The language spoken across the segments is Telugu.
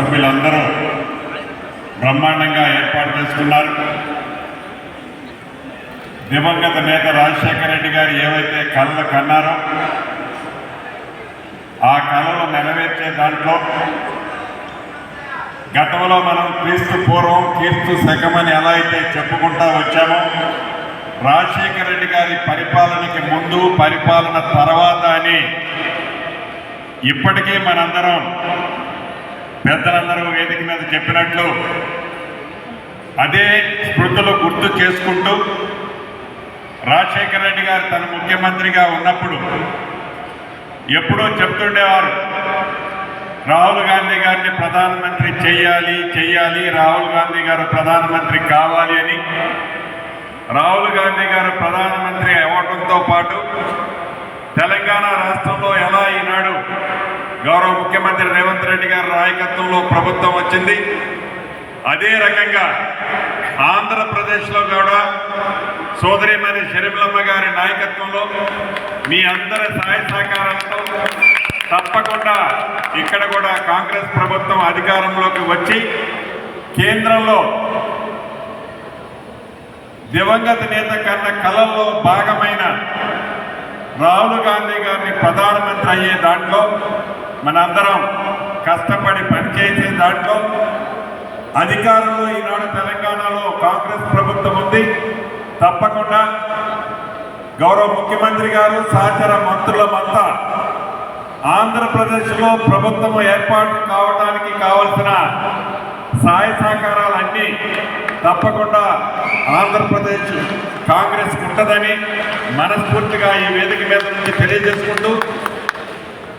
సభ్యులందరూ బ్రహ్మాండంగా ఏర్పాటు చేసుకున్నారు. దివంగత నేత రాజశేఖర రెడ్డి గారు ఏవైతే కళలు కన్నారో ఆ కళలు నెరవేర్చే దాంట్లో గతంలో మనం క్రీస్తు పూర్వం క్రీస్తు శకమని ఎలా అయితే చెప్పుకుంటా వచ్చామో రాజశేఖర రెడ్డి గారి పరిపాలనకి ముందు పరిపాలన తర్వాత అని ఇప్పటికీ మనందరం పెద్దలందరూ వేదిక మీద చెప్పినట్లు అదే స్మృతులు గుర్తు చేసుకుంటూ రాజశేఖర రెడ్డి గారు తన ముఖ్యమంత్రిగా ఉన్నప్పుడు ఎప్పుడూ చెప్తుండేవారు రాహుల్ గాంధీ గారిని ప్రధానమంత్రి చేయాలి చేయాలి రాహుల్ గాంధీ గారు ప్రధానమంత్రి కావాలి అని. రాహుల్ గాంధీ గారు ప్రధానమంత్రి అవ్వడంతో పాటు తెలంగాణ రాష్ట్రంలో ఎలా ఈనాడు గౌరవ ముఖ్యమంత్రి రేవంత్ గారి నాయకత్వంలో ప్రభుత్వం వచ్చింది. అదే రకంగా ఆంధ్రప్రదేశ్లో కూడా సోదరిమణి షరీఫ్లమ్మ గారి నాయకత్వంలో మీ అందరి సహాయ సహకారాలతో తప్పకుండా ఇక్కడ కూడా కాంగ్రెస్ ప్రభుత్వం అధికారంలోకి వచ్చి కేంద్రంలో దివంగత నేత కన్న కళల్లో భాగమైన రాహుల్ గాంధీ గారిని ప్రధానమంత్రి అయ్యే దాంట్లో మనందరం కష్టపడి పనిచేసే దాంట్లో అధికారంలో ఈనాడు తెలంగాణలో కాంగ్రెస్ ప్రభుత్వం ఉంది. తప్పకుండా గౌరవ ముఖ్యమంత్రి గారు సహచర మంత్రులమంతా ఆంధ్రప్రదేశ్లో ప్రభుత్వం ఏర్పాటు కావడానికి కావలసిన సహాయ సహకారాలన్నీ తప్పకుండా ఆంధ్రప్రదేశ్ కాంగ్రెస్ ఉంటుందని మనస్ఫూర్తిగా ఈ వేదిక మీద నుంచి తెలియజేసుకుంటూ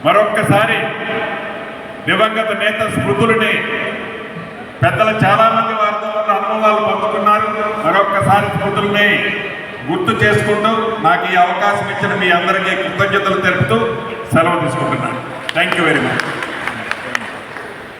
మరొక్కసారి దివంగత నేత స్మృతులని పెద్దలు చాలామంది వారితో ఉన్న అనుభవాలు పంచుకున్నారు. మరొక్కసారి స్మృతుల్ని గుర్తు చేసుకుంటూ నాకు ఈ అవకాశం ఇచ్చిన మీ అందరికీ కృతజ్ఞతలు తెలుపుతూ సెలవు తీసుకుంటున్నాను. Thank you very much